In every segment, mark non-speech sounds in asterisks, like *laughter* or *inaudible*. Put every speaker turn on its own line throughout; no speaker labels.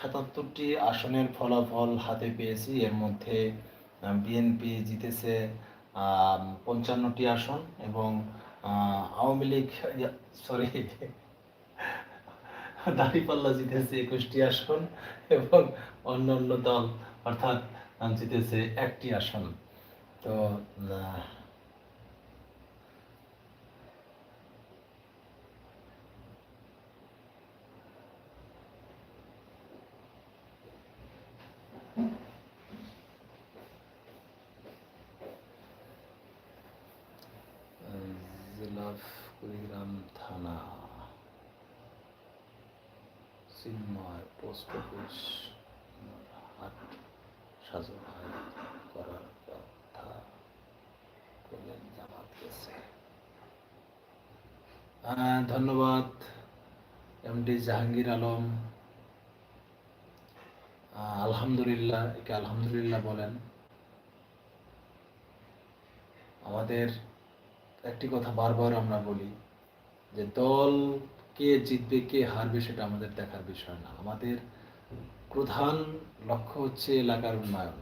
সাতাত্তরটি আসনের ফলাফল হাতে পেয়েছি। এর মধ্যে বিএনপি জিতেছে পঞ্চান্নটি আসন এবং আওয়ামী লীগ সরি দাঁড়িপাল্লা জিতেছে একুশটি আসন এবং অন্যান্য দল অর্থাৎ জিতেছে একটি আসন। তো অফিস হাট সাজুহাই করার কথা জামাত ধন্যবাদ এমডি জাহাঙ্গীর আলম। আলহামদুলিল্লাহ, একে আলহামদুলিল্লাহ বলেন। আমাদের একটি কথা বারবার আমরা বলি, যে দল কে জিতবে, কে হারবে সেটা আমাদের দেখার বিষয় না। আমাদের প্রধান লক্ষ্য হচ্ছে এলাকার উন্নয়ন।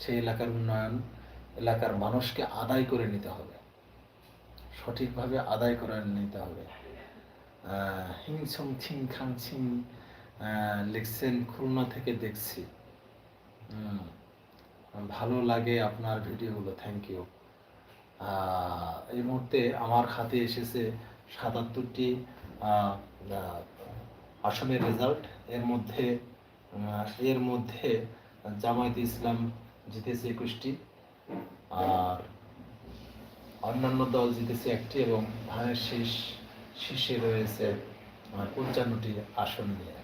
সেই এলাকার উন্নয়ন, এলাকার মানুষকে আদায় করে নিতে হবে। সঠিকভাবে আদায় করে নিতে হবে। হিংসং ছিং খাং ছিং লিখছেন খুলনা থেকে দেখছি। ভালো লাগে আপনার ভিডিওগুলো থ্যাংক ইউ এই মুহূর্তে আমার হাতে এসেছে সাতাত্তরটি আসনের রেজাল্ট এর মধ্যে এর মধ্যে জামায়াত ইসলাম জিতেছে একুশটি, আর অন্যান্য দল জিতেছে একটি এবং ধানের শীষ শীর্ষে রয়েছে পঞ্চান্নটি আসন নিয়ে।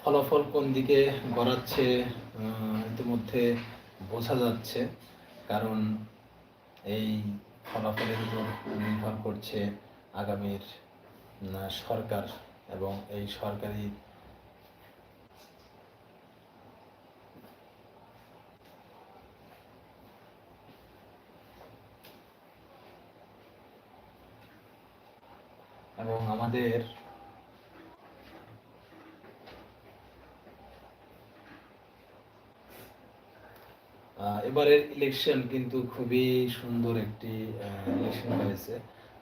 ফলাফল কোন দিকে গড়াচ্ছে ইতিমধ্যে বোঝা যাচ্ছে, কারণ এই ফলাফলের উপর নির্ভর করছে আগামীর সরকার এবং এই সরকারি এবং আমাদের এবারের ইলেকশন কিন্তু খুবই সুন্দর একটি ইলেকশন হয়েছে।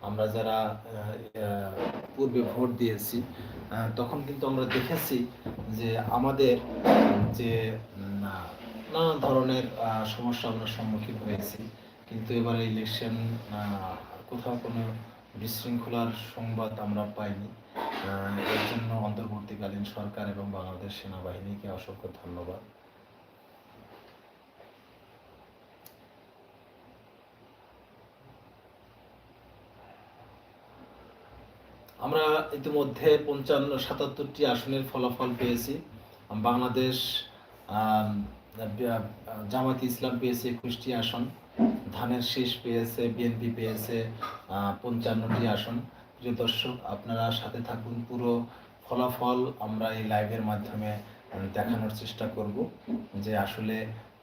আমরা যারা পূর্বে ভোট দিয়েছি তখন কিন্তু আমরা দেখেছি যে আমাদের যে নানা ধরনের সমস্যা আমরা সম্মুখীন হয়েছি। কিন্তু এবারে ইলেকশন কোথাও কোনো বিশৃঙ্খলার সংবাদ আমরা পাইনি। এর জন্য অন্তর্বর্তীকালীন সরকার এবং বাংলাদেশ সেনাবাহিনীকে অসংখ্য ধন্যবাদ। আমরা ইতিমধ্যে পঞ্চান্ন, সাতাত্তরটি আসনের ফলাফল পেয়েছি। বাংলাদেশ জামাত ইসলাম পেয়েছে একুশটি আসন। ধানের শীষ পেয়েছে, বিএনপি পেয়েছে পঞ্চান্নটি আসন। প্রিয় দর্শক, আপনারা সাথে থাকুন। পুরো ফলাফল আমরা এই লাইভের মাধ্যমে দেখানোর চেষ্টা করব যে আসলে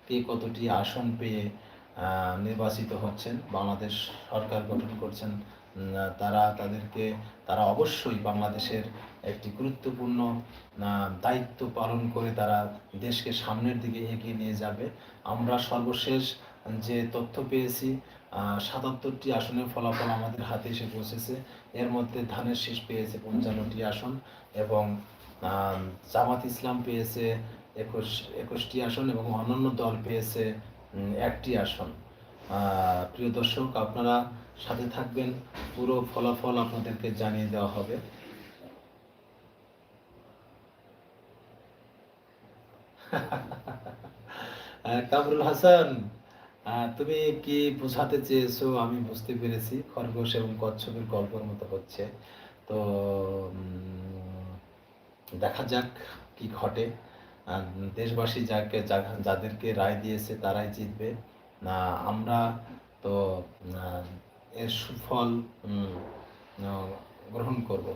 কে কতটি আসন পেয়ে নির্বাচিত হচ্ছেন, বাংলাদেশ সরকার গঠন করছেন তারা তাদেরকে, তারা অবশ্যই বাংলাদেশের একটি গুরুত্বপূর্ণ দায়িত্ব পালন করে তারা দেশকে সামনের দিকে এগিয়ে নিয়ে যাবে। আমরা সর্বশেষ যে তথ্য পেয়েছি সাতাত্তরটি আসনের ফলাফল আমাদের হাতে এসে পৌঁছেছে। এর মধ্যে ধানের শীষ পেয়েছে পঞ্চান্নটি আসন এবং জামাত ইসলাম পেয়েছে একুশ, একুশটি আসন এবং অন্যান্য দল পেয়েছে একটি আসন। প্রিয় দর্শক, আপনারা সাথে থাকবেন। পুরো ফলাফল আপনাদেরকে জানিয়ে দেওয়া হবে। *laughs* কামরুল হাসান। তুমি কি বোঝাতে চেয়েছো? আমি বুঝতে পেরেছি। খরগোশ এবং কচ্ছপের গল্পের মতো হচ্ছে। তো দেখা যাক কি ঘটে। দেশবাসী যাকে যাদেরকে রায় দিয়েছে তারাই জিতবে। না, আমরা তো এর সুফল গ্রহণ করব।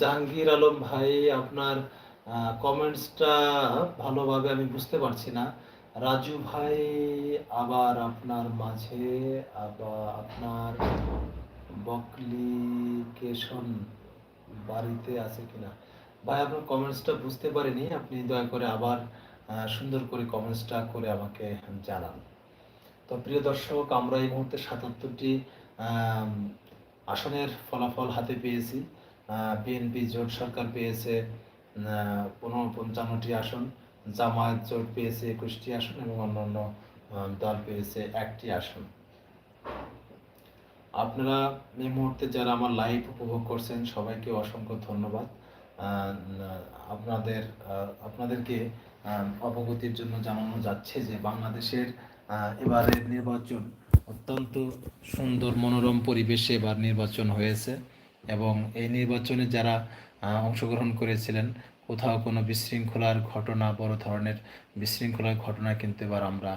জাহাঙ্গীর আলম ভাই, আপনার কমেন্টসটা ভালোভাবে আমি বুঝতে পারছি না। রাজু ভাই, আবার আপনার মাঝে, আবার আপনার বকলিকেশন বাড়িতে আছে কিনা? ভাই, আপনার কমেন্টসটা বুঝতে পারিনি। আপনি দয়া করে আবার সুন্দর করে কমেন্টসটা করে আমাকে জানান। তো প্রিয় দর্শক, আমরা এই মুহূর্তে সাতাত্তরটি আসনের ফলাফল হাতে পেয়েছি। বিএনপি জোট সরকার পেয়েছে পনেরো পঞ্চান্নটি আসন, জামায়াত জোট পেয়েছে একুশটি আসন এবং অন্যান্য দল পেয়েছে একটি আসন। আপনারা এই মুহূর্তে যারা আমার লাইভ উপভোগ করছেন, সবাইকে অসংখ্য ধন্যবাদ। আপনাদের আপনাদেরকে অবগতির জন্য জানানো যাচ্ছে যে বাংলাদেশের এবারের নির্বাচন অত্যন্ত সুন্দর মনোরম পরিবেশে এবার নির্বাচন হয়েছে। এবং এই নির্বাচনে যারা অংশগ্রহণ করেছিলেন, কোথাও কোনো বিশৃঙ্খলার ঘটনা, বড় ধরনের বিশৃঙ্খলার ঘটনা কিন্তু এবার আমরা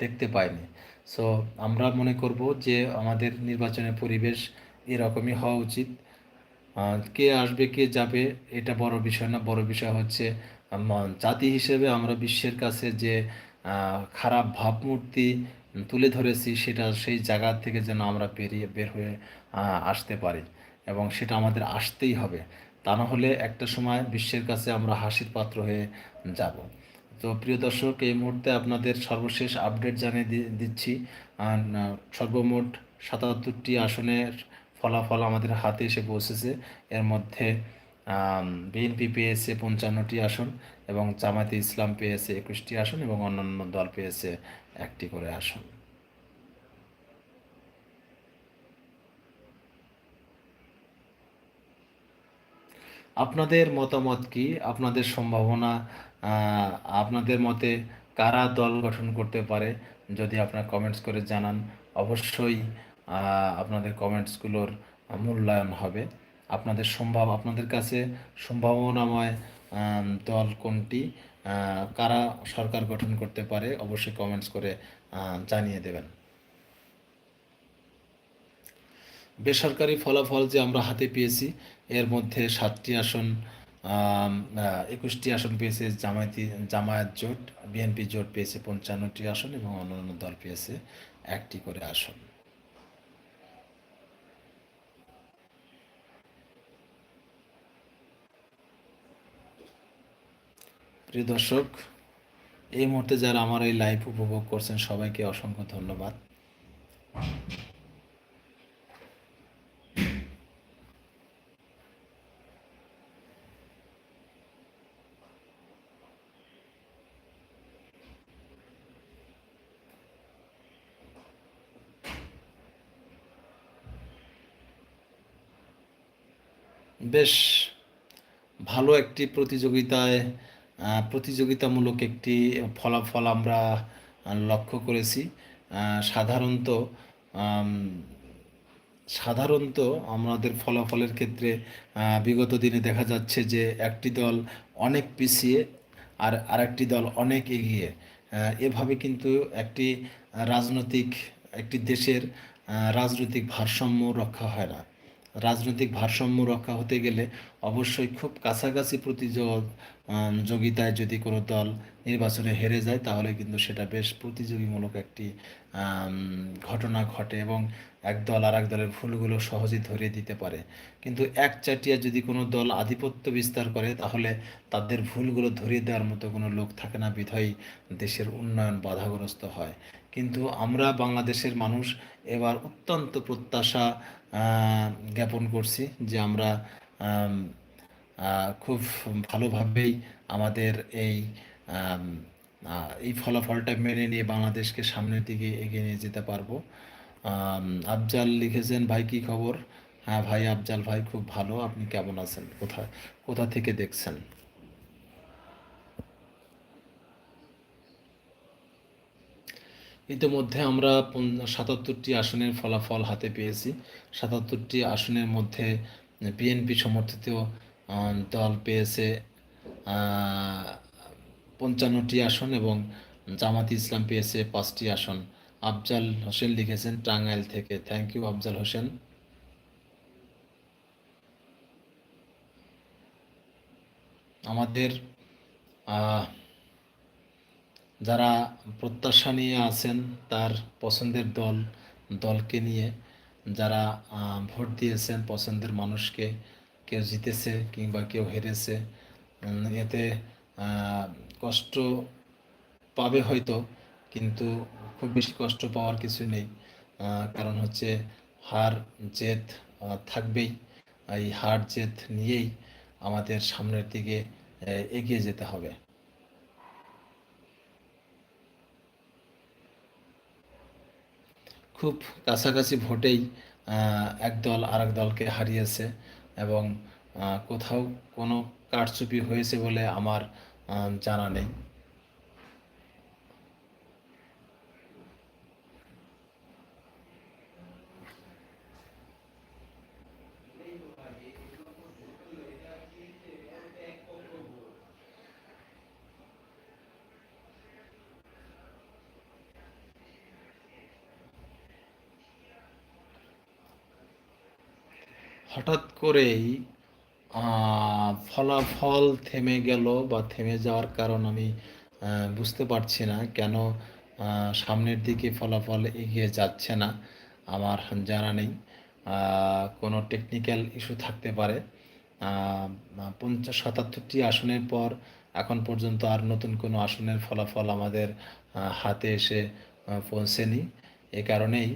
দেখতে পাইনি। সো আমরা মনে করব যে আমাদের নির্বাচনের পরিবেশ এরকমই হওয়া উচিত। কে আসবে, কে যাবে, এটা বড় বিষয় না। বড় বিষয় হচ্ছে জাতি হিসেবে আমরা বিশ্বের কাছে যে খারাপ ভাবমূর্তি তুলে ধরেছি, সেটা সেই জায়গা থেকে যেন আমরা বেরিয়ে, বের হয়ে আসতে পারি। এবং সেটা আমাদের আসতেই হবে। তা না হলে একটা সময় বিশ্বের কাছে আমরা হাসির পাত্র হয়ে যাব। তো প্রিয় দর্শক, এই মুহূর্তে আপনাদের সর্বশেষ আপডেট জানিয়ে দিচ্ছি। সর্বমোট সাতাত্তরটি আসনের ফলাফল আমাদের হাতে এসে পৌঁছেছে। এর মধ্যে বিএনপি পেয়েছে পঞ্চান্নটি আসন এবং জামায়াতে ইসলাম পেয়েছে একুশটি আসন এবং অন্যান্য দল পেয়েছে একটি করে আসন। আপনাদের মতামত কি? আপনাদের সম্ভাবনা আপনাদের মতে কারা দল গঠন করতে পারে? যদি আপনারা কমেন্টস করে জানান, অবশ্যই আপনাদের কমেন্টসগুলোর মূল্যায়ন হবে। আপনাদের সম্ভব, আপনাদের কাছে সম্ভাবনাময় দল কোনটি? কারা সরকার গঠন করতে পারে? অবশ্যই কমেন্টস করে জানিয়ে দেবেন। বেসরকারি ফলাফল যে আমরা হাতে পেয়েছি এর মধ্যে সাতটি আসন একুশটি আসন পেয়েছে জামায়াতি, জামায়াত জোট, বিএনপি জোট পেয়েছে পঞ্চান্নটি আসন এবং অন্যান্য দল পেয়েছে একটি করে আসন। প্রিয় দর্শক, এই মুহূর্তে যারা আমার এই লাইভ উপভোগ করছেন, সবাইকে অসংখ্য ধন্যবাদ। বেশ ভালো একটি প্রতিযোগিতায় প্রতিযোগিতামূলক একটি ফলাফল আমরা লক্ষ্য করেছি। সাধারণত সাধারণত আমাদের ফলাফলের ক্ষেত্রে বিগত দিনে দেখা যাচ্ছে যে একটি দল অনেক পিছিয়ে আর আরেকটি দল অনেক এগিয়ে। এভাবে কিন্তু একটি রাজনৈতিক, একটি দেশের রাজনৈতিক ভারসাম্য রক্ষা হয় না। রাজনৈতিক ভারসাম্য রক্ষা হতে গেলে অবশ্যই খুব কাছাকাছি প্রতিযোগিতায় যদি কোনো দল নির্বাচনে হেরে যায়, তাহলে কিন্তু সেটা বেশ প্রতিযোগীমূলক একটি ঘটনা ঘটে এবং এক দল আর এক দলের ভুলগুলো সহজে ধরিয়ে দিতে পারে। কিন্তু একচাটিয়া যদি কোনো দল আধিপত্য বিস্তার করে, তাহলে তাদের ভুলগুলো ধরিয়ে দেওয়ার মতো কোনো লোক থাকে না, বিধায়ী দেশের উন্নয়ন বাধাগ্রস্ত হয়। কিন্তু আমরা বাংলাদেশের মানুষ এবার অত্যন্ত প্রত্যাশা জ্ঞাপন করছি যে আমরা খুব ভালোভাবেই আমাদের এই এই ফলাফলটা মেনে নিয়ে বাংলাদেশকে সামনের দিকে এগিয়ে নিয়ে যেতে পারব। আফজাল লিখেছেন, ভাই, কি খবর? হ্যাঁ ভাই, আফজাল ভাই খুব ভালো। আপনি কেমন আছেন? কোথায় কোথা থেকে দেখছেন? ইতিমধ্যে আমরা সাতাত্তরটি আসনের ফলাফল হাতে পেয়েছি। সাতাত্তরটি আসনের মধ্যে বিএনপি সমর্থিত দল পেয়েছে পঞ্চান্নটি আসন এবং জামাত ইসলাম পেয়েছে পাঁচটি আসন। আফজাল হোসেন লিখেছেন টাঙ্গাইল থেকে। Thank you Afzal Hossain. আমাদের যারা প্রত্যাশা নিয়ে আছেন তার পছন্দের দল, দলকে নিয়ে, যারা ভোট দিয়েছেন পছন্দের মানুষকে, কেউ জিতেছে কিংবা কেউ হেরেছে এতে কষ্ট পাবে হয়তো, কিন্তু খুব বেশি কষ্ট পাওয়ার কিছু নেই। কারণ হচ্ছে হার জেদ থাকবেই। এই হার জেদ নিয়েই আমাদের সামনের দিকে এগিয়ে যেতে হবে। খুব কাছাকাছি ভোটেই এক দল আরেক দলকে হারিয়েছে এবং কোথাও কোনো কারচুপি হয়েছে বলে আমার জানা নেই। হঠাৎ করেই ফলাফল থেমে গেল বা থেমে যাওয়ার কারণ আমি বুঝতে পারছি না। কেন সামনের দিকে ফলাফল এগিয়ে যাচ্ছে না? আমার জানা নেই। কোনো টেকনিক্যাল ইস্যু থাকতে পারে। পঞ্চাশ, সাতাত্তরটি আসনের পর এখন পর্যন্ত আর নতুন কোনো আসনের ফলাফল আমাদের হাতে এসে পৌঁছেনি। এ কারণেই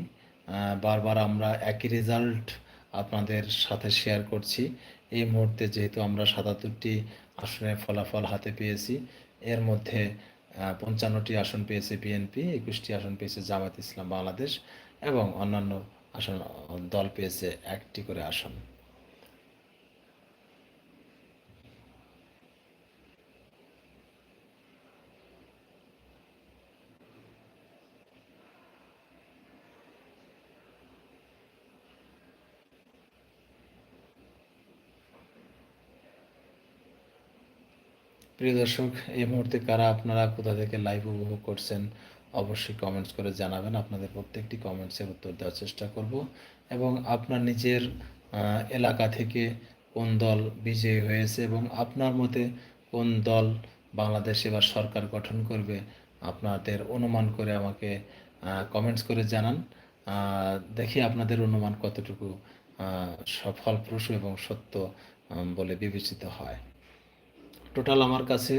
বারবার আমরা একই রেজাল্ট আপনাদের সাথে শেয়ার করছি। এই মুহূর্তে যেহেতু আমরা সাতাত্তরটি আসনের ফলাফল হাতে পেয়েছি, এর মধ্যে পঞ্চান্নটি আসন পেয়েছে বিএনপি একুশটি আসন পেয়েছে জামাত ইসলাম বাংলাদেশ এবং অন্যান্য আসন দল পেয়েছে একটি করে আসন। প্রিয় দর্শক, এই মুহূর্তে কারা আপনারা, কোথা থেকে লাইভ উপভোগ করছেন, অবশ্যই কমেন্টস করে জানাবেন। আপনাদের প্রত্যেকটি কমেন্টসের উত্তর দেওয়ার চেষ্টা করব। এবং আপনার নিজের এলাকা থেকে কোন দল বিজয়ী হয়েছে এবং আপনার মতে কোন দল বাংলাদেশ এবার সরকার গঠন করবে, আপনাদের অনুমান করে আমাকে কমেন্টস করে জানান। দেখি আপনাদের অনুমান কতটুকু সফলপ্রসূ এবং সত্য বলে বিবেচিত হয়। টোটাল আমার কাছে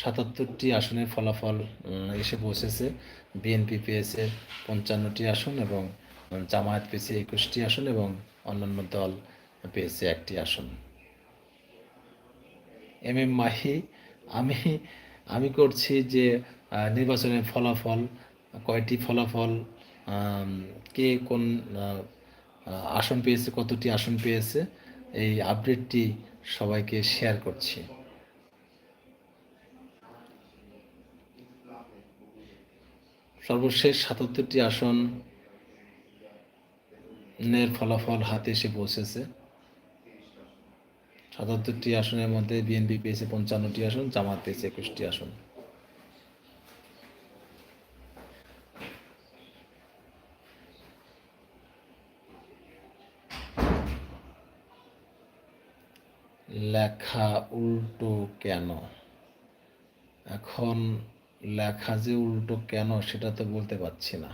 সাতাত্তরটি আসনের ফলাফল এসে পৌঁছেছে। বিএনপি পেয়েছে পঞ্চান্নটি আসন এবং জামায়াত পেয়েছে একুশটি আসন এবং অন্যান্য দল পেয়েছে একটি আসন। এম এম মাহি, আমি আমি করছি যে নির্বাচনের ফলাফল, কয়টি ফলাফল কে কোন আসন পেয়েছে, কতটি আসন পেয়েছে, এই আপডেটটি সবাইকে শেয়ার করছি। সর্বশেষ সাতাত্তরটি আসনের ফলাফল হাতে এসে পৌঁছেছে। সাতাত্তরটি আসনের মধ্যে বিএনপি পেয়েছে পঞ্চান্নটি আসন, জামাত পেয়েছে একুশটি আসন। লেখা উল্টো কেন? এখন লেখা যে উল্টো কেন, সেটা তো বলতে পারছি না।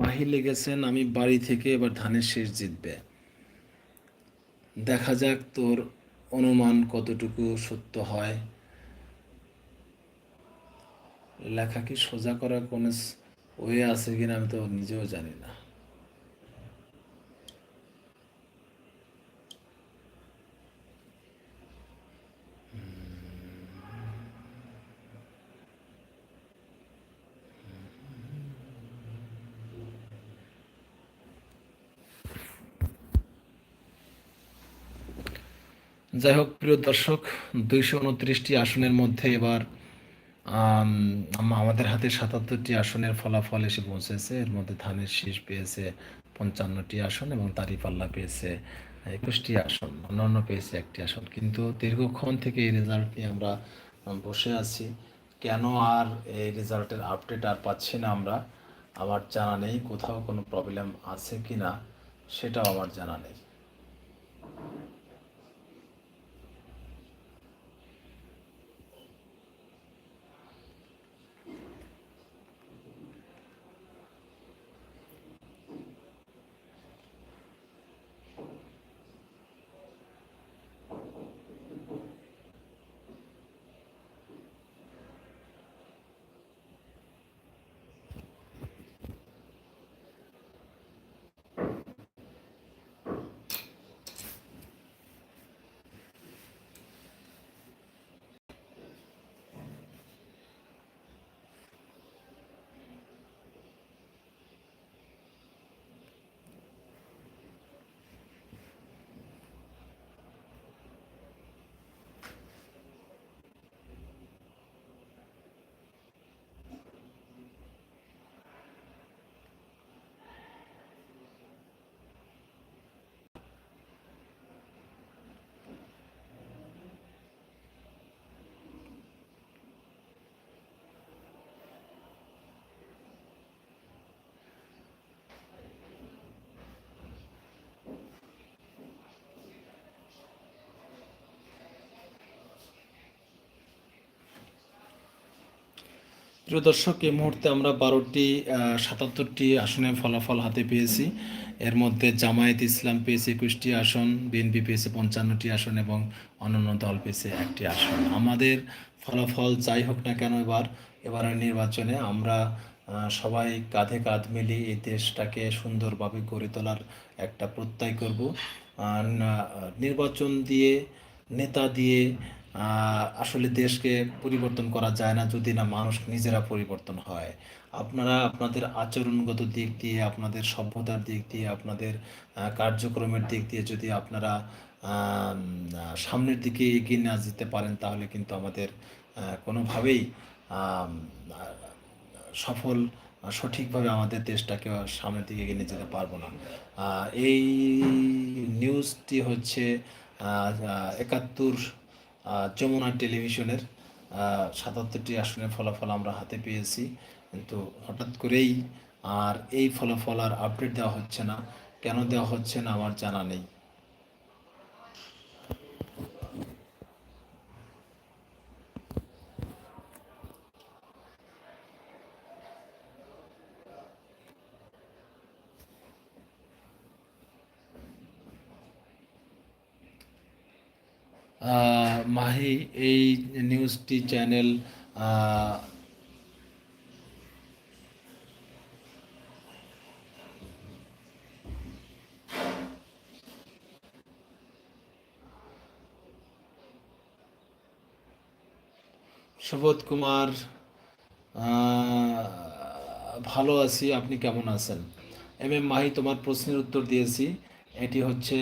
মাহি লিখেছেন, আমি বাড়ি থেকে এবার ধানের শেষ জিতবে। দেখা যাক তোর অনুমান কতটুকু সত্য হয়। লেখা কি সোজা করার কোনো ওয়ে আছে কিনা আমি তো নিজেও জানি না। যাই হোক প্রিয় দর্শক দুইশো উনত্রিশটি আসনের মধ্যে এবার আম, আম- আমাদের হাতে সাতাত্তরটি আসনের ফলাফল এসে পৌঁছেছে। এর মধ্যে ধানের শীষ পেয়েছে পঞ্চান্নটি আসন এবং দাঁড়িপাল্লা পেয়েছে একুশটি আসন অন্যান্য পেয়েছে একটি আসন। কিন্তু দীর্ঘক্ষণ থেকে এই রেজাল্ট নিয়ে আমরা বসে আছি। কেন আর এই রেজাল্টের আপডেট আর পাচ্ছি না আমরা? আমার জানা নেই। কোথাও কোনো প্রবলেম আছে কি না সেটাও আমার জানা নেই। প্রিয় দর্শক, এই মুহূর্তে আমরা বারোটি সাতাত্তরটি আসনে ফলাফল হাতে পেয়েছি। এর মধ্যে জামায়াত ইসলাম পেয়েছে একুশটি আসন, বিএনপি পেয়েছে পঞ্চান্নটি আসন এবং অন্যান্য দল পেয়েছে একটি আসন। আমাদের ফলাফল যাই হোক না কেন এবার, এবারের নির্বাচনে আমরা সবাই কাঁধে কাঁধ মিলিয়ে এই দেশটাকে সুন্দরভাবে গড়ে তোলার একটা প্রত্যয় করব। নির্বাচন দিয়ে, নেতা দিয়ে আসলে দেশকে পরিবর্তন করা যায় না যদি না মানুষ নিজেরা পরিবর্তন হয়। আপনারা আপনাদের আচরণগত দিক দিয়ে, আপনাদের সভ্যতার দিক দিয়ে, আপনাদের কার্যক্রমের দিক দিয়ে যদি আপনারা সামনের দিকে এগিয়ে না যেতে পারেন, তাহলে কিন্তু আমাদের কোনোভাবেই সফল, সঠিকভাবে আমাদের দেশটাকে সামনের দিকে এগিয়ে যেতে পারব না। এই নিউজটি হচ্ছে একাত্তর যমুনা টেলিভিশনের সাতাত্তরটি আসনের ফলাফল আমরা হাতে পেয়েছি। কিন্তু হঠাৎ করেই আর এই ফলাফল আর আপডেট দেওয়া হচ্ছে না। কেন দেওয়া হচ্ছে না আমার জানা নেই। এই নিউজটি চ্যানেল সুবোধ কুমার ভালো আছি, আপনি কেমন আছেন? এম এম মাহি, তোমার প্রশ্নের উত্তর দিয়েছি। এটি হচ্ছে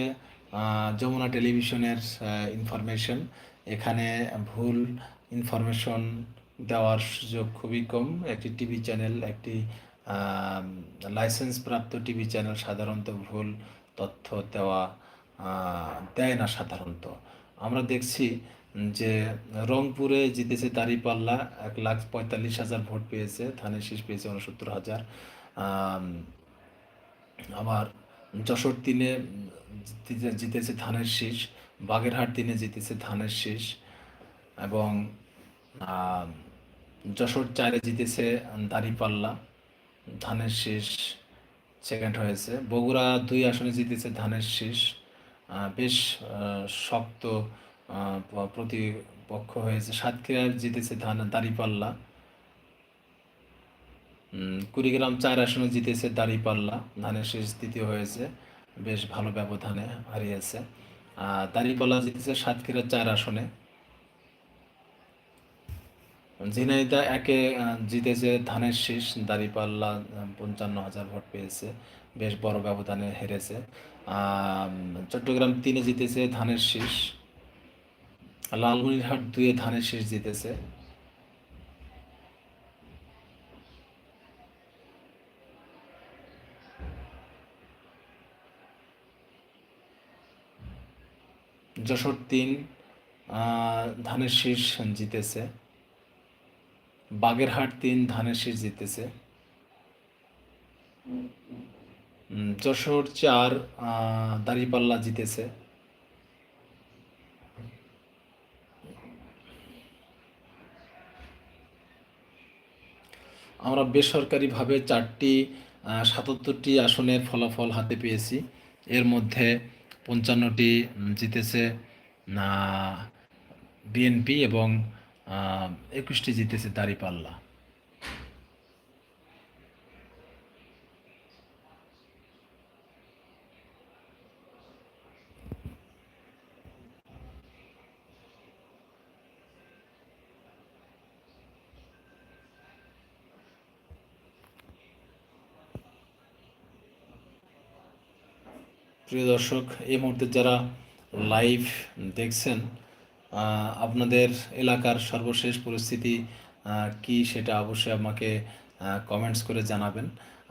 যমুনা টেলিভিশনের ইনফরমেশন এখানে ভুল ইনফরমেশন দেওয়ার সুযোগ খুবই কম। একটি টিভি চ্যানেল একটি লাইসেন্স প্রাপ্ত টিভি চ্যানেল সাধারণত ভুল তথ্য দেওয়া দেয় না সাধারণত। আমরা দেখছি যে রংপুরে জিতেছে দাঁড়িপাল্লা, এক লাখ পঁয়তাল্লিশ হাজার ভোট পেয়েছে, থানের শীষ পেয়েছে উনসত্তর হাজার। আবার যশোর তিনে জিতেছে ধানের শীষ বাগেরহাট দিনে জিতেছে ধানের শীষ এবং যশোর চারে জিতেছে দাঁড়িপাল্লা। ধানের শীষ সেকেন্ড হয়েছে। বগুড়া দুই আসনে জিতেছে ধানের শীষ। বেশ শক্ত প্রতিপক্ষ হয়েছে। সাতক্ষীরায় জিতেছে ধান, দাঁড়িপাল্লা। কুড়িগ্রাম চার আসনে জিতেছে দাঁড়িপাল্লা। ধানের শেষ দ্বিতীয় হয়েছে। বেশ ভালো ব্যবধানে হারিয়েছে। দাঁড়িপাল্লা জিতেছে সাতক্ষীরা চার আসনে। ঝিনাইদা একে জিতেছে ধানের শীষ দাঁড়িপাল্লা পঞ্চান্ন হাজার ভোট পেয়েছে, বেশ বড় ব্যবধানে হেরেছে। চট্টগ্রাম তিনে জিতেছে ধানের শীষ, লালমনিরহাট দুয়ে ধানের শীষ জিতেছে। যশোর তিন ধানের শীষ জিতেছে। বাগেরহাট তিন, ধানের শীষ জিতেছে। যশোর চার দাঁড়িপাল্লা জিতেছে। আমরা বেসরকারিভাবে চারটি সাতাত্তরটি আসনের ফলাফল হাতে পেয়েছি। এর মধ্যে পঞ্চান্নটি জিতেছে বিএনপি এবং একুশটি জিতেছে দাঁড়িপাল্লা। প্রিয় দর্শক, এই মুহূর্তে যারা লাইভ দেখছেন আপনাদের এলাকার সর্বশেষ পরিস্থিতি কি সেটা অবশ্যই আমাকে কমেন্টস করে জানাবেন।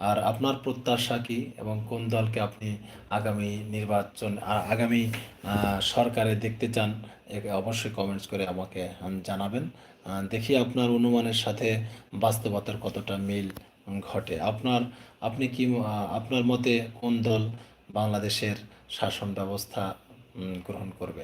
আর আপনার প্রত্যাশা কি এবং কোন দলকে আপনি আগামী নির্বাচন আগামী সরকারে দেখতে চান অবশ্যই কমেন্টস করে আমাকে জানাবেন। দেখি আপনার অনুমানের সাথে বাস্তবতার কতটা মিল ঘটে। আপনার, আপনি কি আপনার মতে কোন দল বাংলাদেশের শাসন ব্যবস্থা গ্রহণ করবে।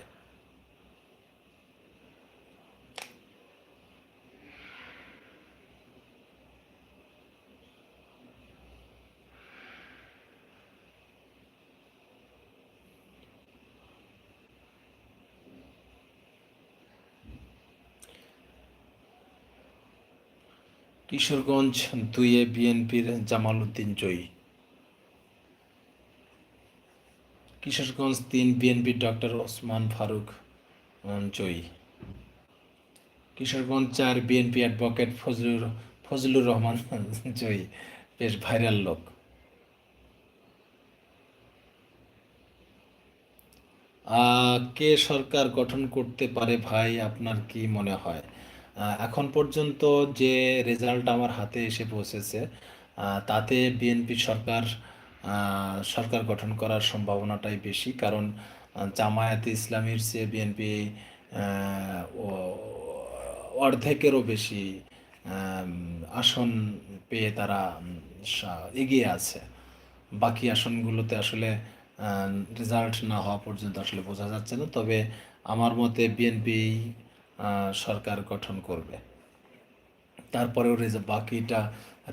কিশোরগঞ্জ দুইয়ে বিএনপির জামাল উদ্দিন জয়ী। কিশোরগঞ্জ তিন বিএনপির ডক্টর ওসমান ফারুক জয়ী। কিশোরগঞ্জ চার বিএনপি অ্যাডভোকেট ফজলুর ফজলুর রহমান *laughs* জয়ী। বেশ ভাইরাল লোক। কে সরকার গঠন করতে পারে ভাই, আপনার কি মনে হয়? এখন পর্যন্ত যে রেজাল্ট আমার হাতে এসে পৌঁছেছে তাতে বিএনপি সরকার সরকার গঠন করার সম্ভাবনাটাই বেশি। কারণ জামায়াতে ইসলামীর চেয়ে বিএনপি অর্ধেকেরও বেশি আসন পেয়ে তারা এগিয়ে আছে। বাকি আসনগুলোতে আসলে রেজাল্ট না হওয়া পর্যন্ত আসলে বোঝা যাচ্ছে না। তবে আমার মতে বিএনপি সরকার গঠন করবে। তারপরেও রেজাল্ট বাকিটা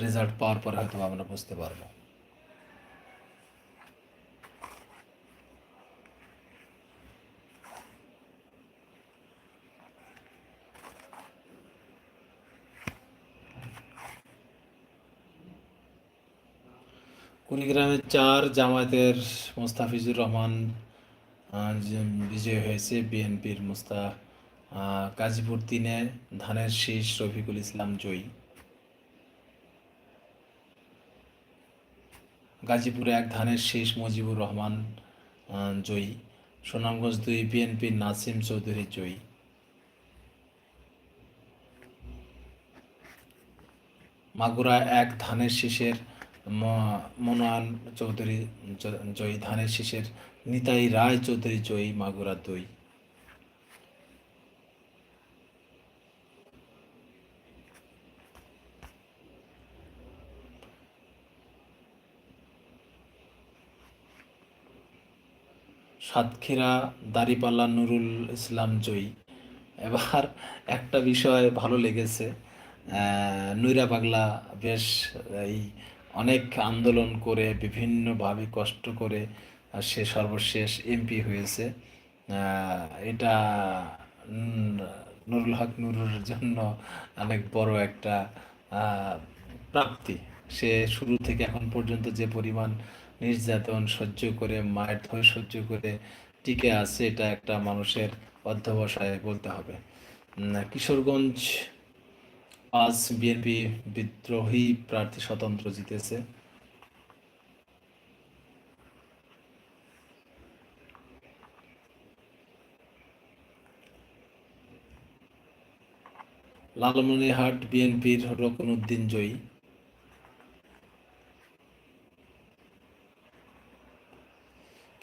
রেজাল্ট পাওয়ার পরে হয়তো আমরা বুঝতে পারব। কুড়িগ্রামে চার জামায়াতের মোস্তাফিজুর রহমান বিজয় হয়েছে বিএনপির মুস্তা গাজীপুর তিনে, ধানের শীষ রফিকুল ইসলাম জয়ী। গাজীপুরে এক ধানের শীষ মুজিবুর রহমান জয়ী। সুনামগঞ্জ দুই, বিএনপির নাসিম চৌধুরী জয়ী। মাগুরা এক ধানের শীষের মনোয়ান চৌধুরী জয়ী ধানের শীষের নিতাই রায় চৌধুরী জয়ী মাগুরা দুই। সাতক্ষীরা, দাড়িপাল্লা, নুরুল ইসলাম জয়ী। এবার একটা বিষয় ভালো লেগেছে নৈরা পাগলা বেশ এই অনেক আন্দোলন করে, বিভিন্নভাবে কষ্ট করে সে সর্বশেষ এমপি হয়েছে। এটা নুরুল হক নুরুর জন্য অনেক বড় একটা প্রাপ্তি। সে শুরু থেকে এখন পর্যন্ত যে পরিমাণ নির্যাতন সহ্য করে, মায়ের ধরে সহ্য করে টিকে আছে, এটা একটা মানুষের অধ্যবসায় বলতে হবে। কিশোরগঞ্জ পাঁচ বিএনপি বিদ্রোহী প্রার্থী স্বতন্ত্র জিতেছে। লালমনিরহাট বিএনপির রকনউদ্দিন জয়ী।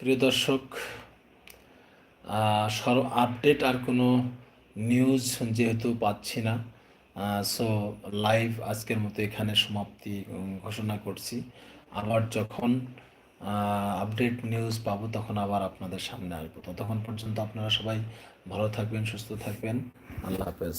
প্রিয় দর্শক আপডেট আর কোনো নিউজ যেহেতু পাচ্ছি না। সো লাইভ আজকের মতো এখানে সমাপ্তি ঘোষণা করছি। আবার যখন আপডেট নিউজ পাবো, তখন আবার আপনাদের সামনে আসব। ততক্ষণ পর্যন্ত আপনারা সবাই ভালো থাকবেন, সুস্থ থাকবেন। আল্লাহ হাফেজ।